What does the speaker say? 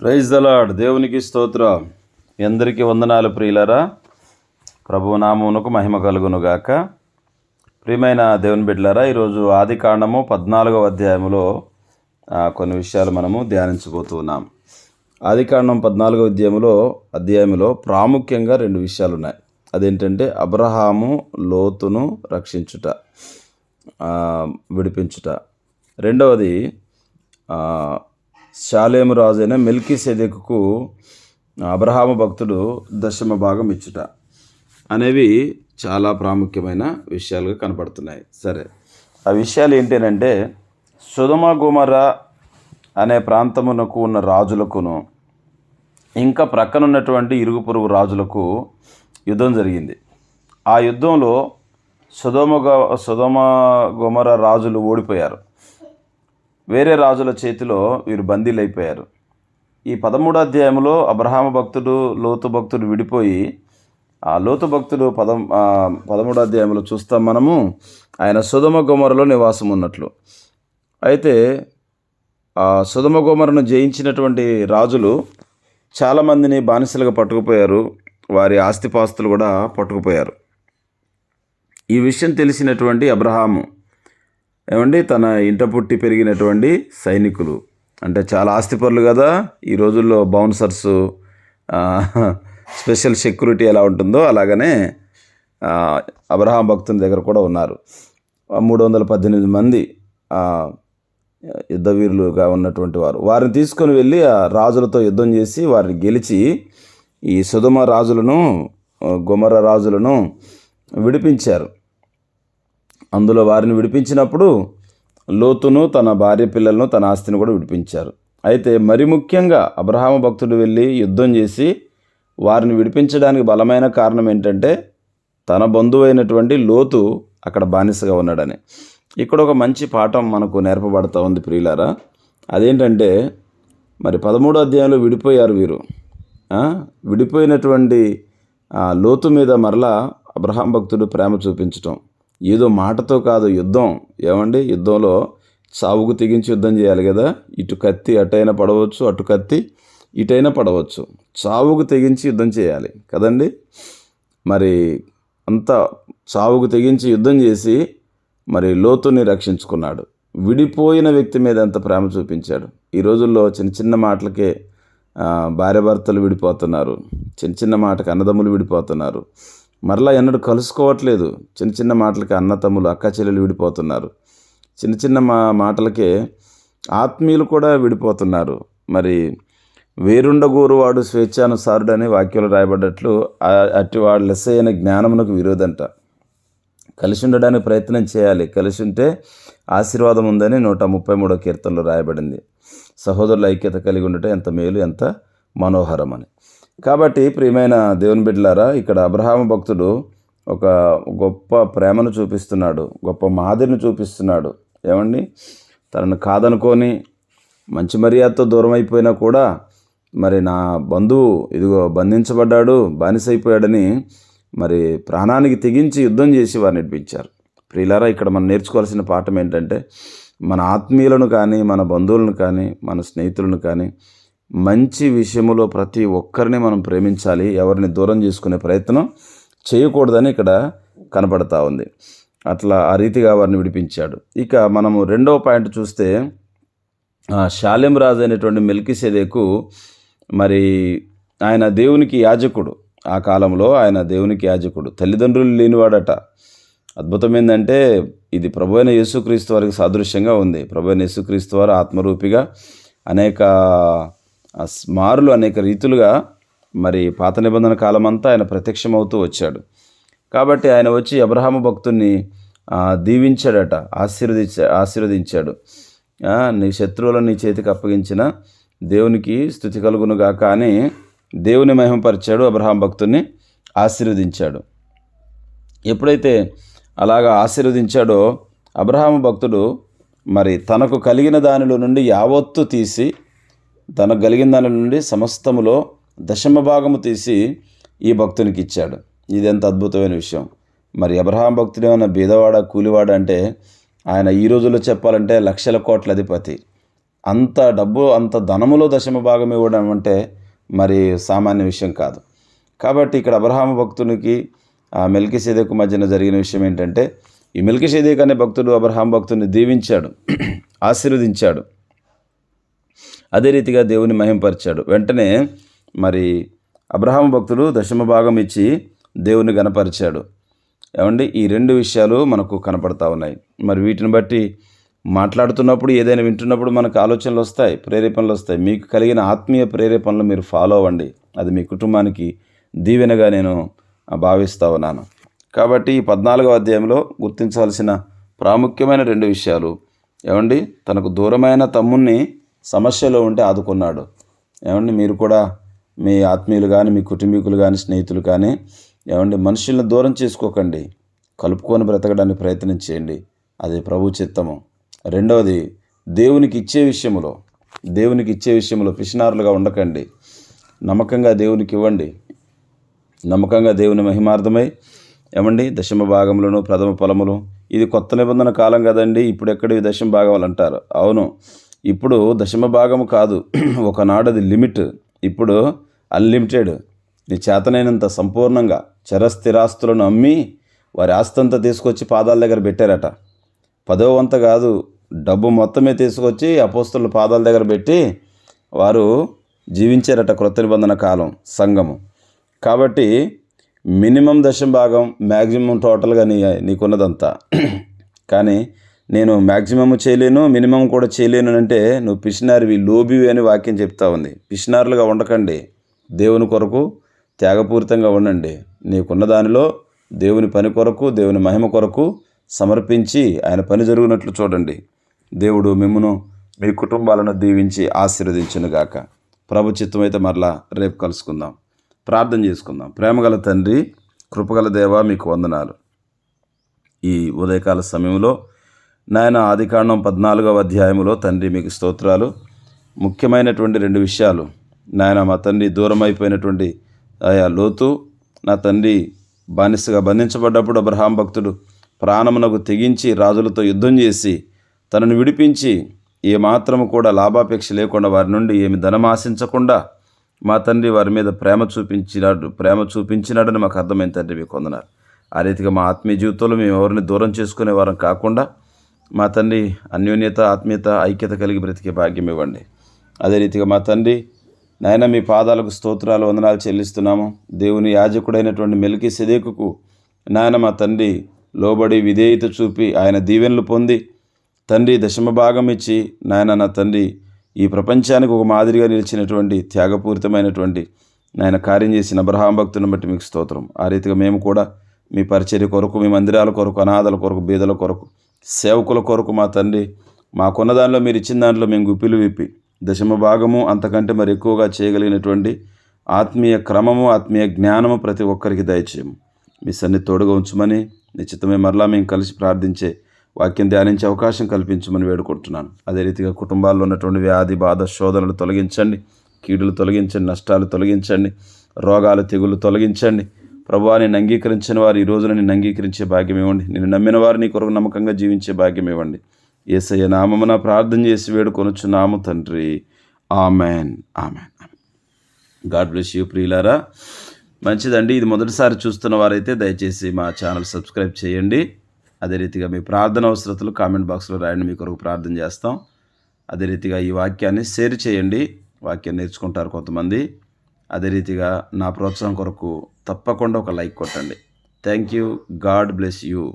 Praise the Lord దేవునికి స్తోత్ర. ఎందరికీ వందనాలు ప్రియులరా. ప్రభు నామమునకు మహిమ కలుగును గాక ప్రియమైన దేవుని బిడ్డలారా ఈరోజు ఆది కాండము పద్నాలుగవ అధ్యాయములో కొన్ని విషయాలు మనము ధ్యానించబోతున్నాం ఆది కాండం పద్నాలుగవ అధ్యాయంలో అధ్యాయంలో ప్రాముఖ్యంగా రెండు విషయాలు ఉన్నాయి అదేంటంటే అబ్రహాము లోతును రక్షించుట విడిపించుట. రెండవది శాలేము రాజు అయిన సెదెక్కు అబ్రహామ భక్తుడు దశమ భాగం ఇచ్చుట. అనేవి చాలా ప్రాముఖ్యమైన విషయాలుగా కనపడుతున్నాయి. సరే ఆ విషయాలు ఏంటంటే సుధమ గుమర అనే ప్రాంతమునకు ఉన్న రాజులకును ఇంకా ప్రక్కనున్నటువంటి ఇరుగు పొరుగు రాజులకు యుద్ధం జరిగింది. ఆ యుద్ధంలో సుధమ సుధమ గుమర రాజులు ఓడిపోయారు. వేరే రాజుల చేతిలో వీరు బందీలైపోయారు. ఈ పదమూడో అధ్యాయంలో అబ్రహామ భక్తుడు లోతు భక్తుడు విడిపోయి ఆ లోతు భక్తుడు పదం పదమూడు పదమూడో అధ్యాయంలో చూస్తాం మనము ఆయన సుధమ గుమరలో నివాసం ఉన్నట్లు అయితే ఆ సుధమ గుమరను జయించినటువంటి రాజులు చాలామందిని బానిసలుగా పట్టుకుపోయారు వారి ఆస్తిపాస్తులు కూడా పట్టుకుపోయారు. ఈ విషయం తెలిసినటువంటి అబ్రహాము ఏమండి? తన ఇంట పుట్టి పెరిగినటువంటి సైనికులు. అంటే చాలా ఆస్తిపరులు కదా? ఈ రోజుల్లో బౌన్సర్స్ స్పెషల్ సెక్యూరిటీ ఎలా ఉంటుందో అలాగనే అబ్రహాం భక్తుని దగ్గర కూడా ఉన్నారు. మూడు వందల పద్దెనిమిది మంది యుద్ధవీరులుగా ఉన్నటువంటి వారు. వారిని తీసుకొని వెళ్ళి ఆ రాజులతో యుద్ధం చేసి వారిని గెలిచి ఈ సుధమ రాజులను గుమర రాజులను విడిపించారు. అందులో వారిని విడిపించినప్పుడు లోతును తన భార్య పిల్లలను తన ఆస్తిని కూడా విడిపించారు. అయితే మరి ముఖ్యంగా అబ్రహాము భక్తుడు వెళ్ళి యుద్ధం చేసి వారిని విడిపించడానికి బలమైన కారణం ఏంటంటే తన బంధువైనటువంటి లోతు అక్కడ బానిసగా ఉన్నాడని. ఇక్కడ ఒక మంచి పాఠం మనకు నేర్పబడతా ఉంది ప్రియులారా. అదేంటంటే మరి పదమూడో అధ్యాయంలో విడిపోయారు వీరు. విడిపోయినటువంటి లోతు మీద మరలా అబ్రహాం భక్తుడు ప్రేమ చూపించటం. ఏదో మాటతో కాదు యుద్ధం. ఏమండి? యుద్ధంలో సావుకు తెగించి యుద్ధం చేయాలి కదా. ఇటు కత్తి అటైనా పడవచ్చు అటు కత్తి ఇటైనా పడవచ్చు. చావుకు తెగించి యుద్ధం చేయాలి కదండి? మరి అంత చావుకు తెగించి యుద్ధం చేసి మరి లోతుని రక్షించుకున్నాడు. విడిపోయిన వ్యక్తి మీద ఎంత ప్రేమ చూపించాడు? ఈ రోజుల్లో చిన్న చిన్న మాటలకే భార్యాభర్తలు విడిపోతున్నారు. చిన్న చిన్న మాటకి అన్నదమ్ములు విడిపోతున్నారు. మరలా ఎన్నడూ కలుసుకోవట్లేదు. చిన్న చిన్న మాటలకి అన్నతమ్ములు అక్క చెల్లెలు విడిపోతున్నారు. చిన్న చిన్న మా మాటలకే ఆత్మీయులు కూడా విడిపోతున్నారు. మరి వేరుండగోరు వాడు అనే వాక్యంలో రాయబడ్డట్లు అట్టి వాడు లెస్ అయిన జ్ఞానమునకు విరోధంట. కలిసి ఉండడానికి ప్రయత్నం చేయాలి. కలిసి ఉంటే ఆశీర్వాదం ఉందని నూట ముప్పై మూడో కీర్తనలో రాయబడింది. సహోదరుల ఐక్యత కలిగి ఉండటం ఎంత మేలు ఎంత మనోహరం అని కాబట్టి ప్రియమైన దేవుని బిడ్డలారా ఇక్కడ అబ్రహామ భక్తుడు ఒక గొప్ప ప్రేమను చూపిస్తున్నాడు గొప్ప మాదిరిని చూపిస్తున్నాడు. ఏమండి? తనను కాదనుకొని మంచి మర్యాదతో దూరం అయిపోయినా కూడా మరి నా బంధువు ఇదిగో బంధించబడ్డాడు బానిసైపోయాడని మరి ప్రాణానికి తెగించి యుద్ధం చేసి వారిని నడిపించారు. ప్రియులారా ఇక్కడ మనం నేర్చుకోవాల్సిన పాఠం ఏంటంటే మన ఆత్మీయులను కానీ మన బంధువులను కానీ మన స్నేహితులను కానీ మంచి విషయములో ప్రతి ఒక్కరిని మనం ప్రేమించాలి ఎవరిని దూరం చేసుకునే ప్రయత్నం చేయకూడదని ఇక్కడ కనపడతా ఉంది. అట్లా ఆ రీతిగా వారిని విడిపించాడు. ఇక మనము రెండవ పాయింట్ చూస్తే శాలెం రాజు అనేటువంటి మెల్కిసేదేకు మరి ఆయన దేవునికి యాజకుడు. ఆ కాలంలో ఆయన దేవునికి యాజకుడు. తల్లిదండ్రులు లేనివాడట. అద్భుతం ఏంటంటే ఇది ప్రభు అయిన యేసుక్రీస్తు వారికి సాదృశ్యంగా ఉంది. ప్రభు అయిన యేసుక్రీస్తు వారు ఆత్మరూపిగా అనేక ఆ, స్మారులు అనేక రీతులుగా మరి పాత నిబంధన కాలమంతా ఆయన ప్రత్యక్షమవుతూ వచ్చాడు. కాబట్టి ఆయన వచ్చి అబ్రహాము భక్తుణ్ణి దీవించాడట ఆశీర్వదించా ఆశీర్వదించాడు. నీ శత్రువులను నీ చేతికి అప్పగించిన దేవునికి స్థుతి కలుగునుగా కానీ దేవుని మహిమపరిచాడు అబ్రహాం భక్తుని ఆశీర్వదించాడు. ఎప్పుడైతే అలాగా ఆశీర్వదించాడో అబ్రహాము భక్తుడు మరి తనకు కలిగిన దానిలో నుండి యావత్తు తీసి తనకు కలిగిన దాని నుండి సమస్తములో దశమ భాగము తీసి ఈ భక్తునికి ఇచ్చాడు. ఇది ఎంత అద్భుతమైన విషయం. మరి అబ్రహాం భక్తుడు ఏమైనా బీదవాడ కూలివాడ అంటే ఆయన ఈ రోజుల్లో చెప్పాలంటే లక్షల కోట్ల అధిపతి. అంత డబ్బు అంత ధనములో దశమ భాగం ఇవ్వడం అంటే మరి సామాన్య విషయం కాదు. కాబట్టి ఇక్కడ అబ్రహాం భక్తునికి ఆ మెల్కి సేదకు మధ్యన జరిగిన విషయం ఏంటంటే ఈ మెల్కి సేదేక్ అనే భక్తుడు అబ్రహాం భక్తుని దీవించాడు ఆశీర్వదించాడు. అదే రీతిగా దేవుని మహింపరిచాడు. వెంటనే మరి అబ్రహాం భక్తుడు దశమ భాగం ఇచ్చి దేవుని గనపరిచాడు ఏమండి? ఈ రెండు విషయాలు మనకు కనపడతా ఉన్నాయి. మరి వీటిని బట్టి మాట్లాడుతున్నప్పుడు ఏదైనా వింటున్నప్పుడు మనకు ఆలోచనలు వస్తాయి ప్రేరేపణలు వస్తాయి. మీకు కలిగిన ఆత్మీయ ప్రేరేపణలు మీరు ఫాలో అవ్వండి. అది మీ కుటుంబానికి దీవెనగా నేను భావిస్తా ఉన్నాను. కాబట్టి ఈ పద్నాలుగవ అధ్యాయంలో గుర్తించాల్సిన ప్రాముఖ్యమైన రెండు విషయాలు. ఏమండి? తనకు దూరమైన తమ్ముణ్ణి సమస్యలో ఉంటే ఆదుకున్నాడు. ఏమండి మీరు కూడా మీ ఆత్మీయులు కానీ మీ కుటుంబీకులు కానీ స్నేహితులు కానీ ఏమండి మనుషులను దూరం చేసుకోకండి. కలుపుకొని బ్రతకడానికి ప్రయత్నం చేయండి. అది ప్రభు చిత్తము. రెండవది దేవునికి ఇచ్చే విషయంలో దేవునికి ఇచ్చే విషయంలో పిసినారులుగా ఉండకండి. నమ్మకంగా దేవునికి ఇవ్వండి. నమ్మకంగా దేవుని మహిమార్థమై ఏమండి దశమ భాగములను ప్రథమ ఫలములు. ఇది కొత్త నిబంధన కాలం కదండి ఇప్పుడు ఎక్కడ దశమ భాగములు అంటారు. అవును. ఇప్పుడు దశమ భాగము కాదు ఒకనాడది లిమిట్. ఇప్పుడు అన్లిమిటెడ్. నీ చేతనైనంత సంపూర్ణంగా చరస్థిరాస్తులను అమ్మి వారి ఆస్తంతా తీసుకొచ్చి పాదాల దగ్గర పెట్టారట. పదో వంత కాదు డబ్బు మొత్తమే తీసుకొచ్చి అపోస్తుల పాదాల దగ్గర పెట్టి వారు జీవించారట క్రొత్త నిబంధన కాలం సంఘము. కాబట్టి మినిమం దశం భాగం మ్యాక్సిమం టోటల్గా నీ నీకున్నదంతా. కానీ నేను మ్యాక్సిమం చేయలేను మినిమం కూడా చేయలేను అంటే నువ్వు పిసినారివి లోబివి అని వాక్యం చెప్తా ఉంది. పిసినారులుగా ఉండకండి. దేవుని కొరకు త్యాగపూరితంగా ఉండండి. నీకున్న దానిలో దేవుని పని కొరకు దేవుని మహిమ కొరకు సమర్పించి ఆయన పని జరుగునట్లు చూడండి. దేవుడు మిమ్మను మీ కుటుంబాలను దీవించి ఆశీర్వదించునుగాక ప్రభు అయితే మరలా రేపు కలుసుకుందాం. ప్రార్థన చేసుకుందాం. ప్రేమగల తండ్రి కృపగల దేవ మీకు వందనాలు. ఈ ఉదయకాల సమయంలో నాయన ఆదికాండం పద్నాలుగవ అధ్యాయంలో తండ్రి మీకు స్తోత్రాలు. ముఖ్యమైనటువంటి రెండు విషయాలు. నాయన మా తండ్రి దూరం అయిపోయినటువంటి ఆయా లోతు నా తండ్రి బానిసగా బంధించబడ్డప్పుడు అబ్రహాం భక్తుడు ప్రాణమునకు తెగించి రాజులతో యుద్ధం చేసి తనను విడిపించి ఏమాత్రము కూడా లాభాపేక్ష లేకుండా వారి నుండి ఏమి ధనం ఆశించకుండా మా తండ్రి వారి మీద ప్రేమ చూపించినాడు ప్రేమ చూపించినాడని మాకు అర్థమైంది తండ్రి మీకు కొందన ఆ రీతిగా మా ఆత్మీయ జీవితంలో మేము ఎవరిని దూరం చేసుకునే వారం కాకుండా మా తండ్రి అన్యోన్యత ఆత్మీయత ఐక్యత కలిగి బ్రతికే భాగ్యం ఇవ్వండి. అదే రీతిగా మా తండ్రి నాయన మీ పాదాలకు స్తోత్రాలు వందనాలు చెల్లిస్తున్నాము. దేవుని యాజకుడైనటువంటి మెలికి సెదేకుకు నాయన మా తండ్రి లోబడి విధేయత చూపి ఆయన దీవెనలు పొంది తండ్రి దశమ భాగం ఇచ్చి నాయన నా తండ్రి ఈ ప్రపంచానికి ఒక మాదిరిగా నిలిచినటువంటి త్యాగపూరితమైనటువంటి నాయన కార్యం చేసిన అబ్రహాం భక్తుని బట్టి మీకు స్తోత్రం. ఆ రీతిగా మేము కూడా మీ పరిచర్య కొరకు మీ మందిరాల కొరకు అనాథల కొరకు బీదల కొరకు సేవకుల కొరకు మా తండ్రి మాకున్న దానిలో మీరు ఇచ్చిన దాంట్లో మేము గుప్పిలు విప్పి దశమ భాగము అంతకంటే మరి ఎక్కువగా చేయగలిగినటువంటి ఆత్మీయ క్రమము ఆత్మీయ జ్ఞానము ప్రతి ఒక్కరికి దయచేయము. మీ సన్ని తోడుగా ఉంచమని నిశ్చితమే మరలా మేము కలిసి ప్రార్థించే వాక్యం ధ్యానించే అవకాశం కల్పించమని వేడుకుంటున్నాను. అదే రీతిగా కుటుంబాల్లో ఉన్నటువంటి వ్యాధి బాధ శోధనలు తొలగించండి కీడులు తొలగించండి నష్టాలు తొలగించండి రోగాలు తెగులు తొలగించండి. ప్రభువా నేను అంగీకరించిన వారు ఈ రోజున నిన్ను అంగీకరించే భాగ్యం ఇవ్వండి. నేను నమ్మిన వారు నీ కొరకు నమ్మకంగా జీవించే భాగ్యం ఇవ్వండి. ఏసయ్య నామమున ప్రార్థన చేసి వేడుకొనొచ్చున్నాము తండ్రి. Amen. Amen. God bless you ప్రియులారా. మంచిదండి. ఇది మొదటిసారి చూస్తున్న వారైతే దయచేసి మా ఛానల్ సబ్స్క్రైబ్ చేయండి. అదే రీతిగా మీ ప్రార్థన అవసరతలు కామెంట్ బాక్స్లో రాయండి. మీ కొరకు ప్రార్థన చేస్తాం. అదే రీతిగా ఈ వాక్యాన్ని షేర్ చేయండి. వాక్యం నేర్చుకుంటారు కొంతమంది. అదే రీతిగా నా ప్రోత్సాహం కొరకు తప్పకుండా ఒక లైక్ కొట్టండి. Thank you God bless you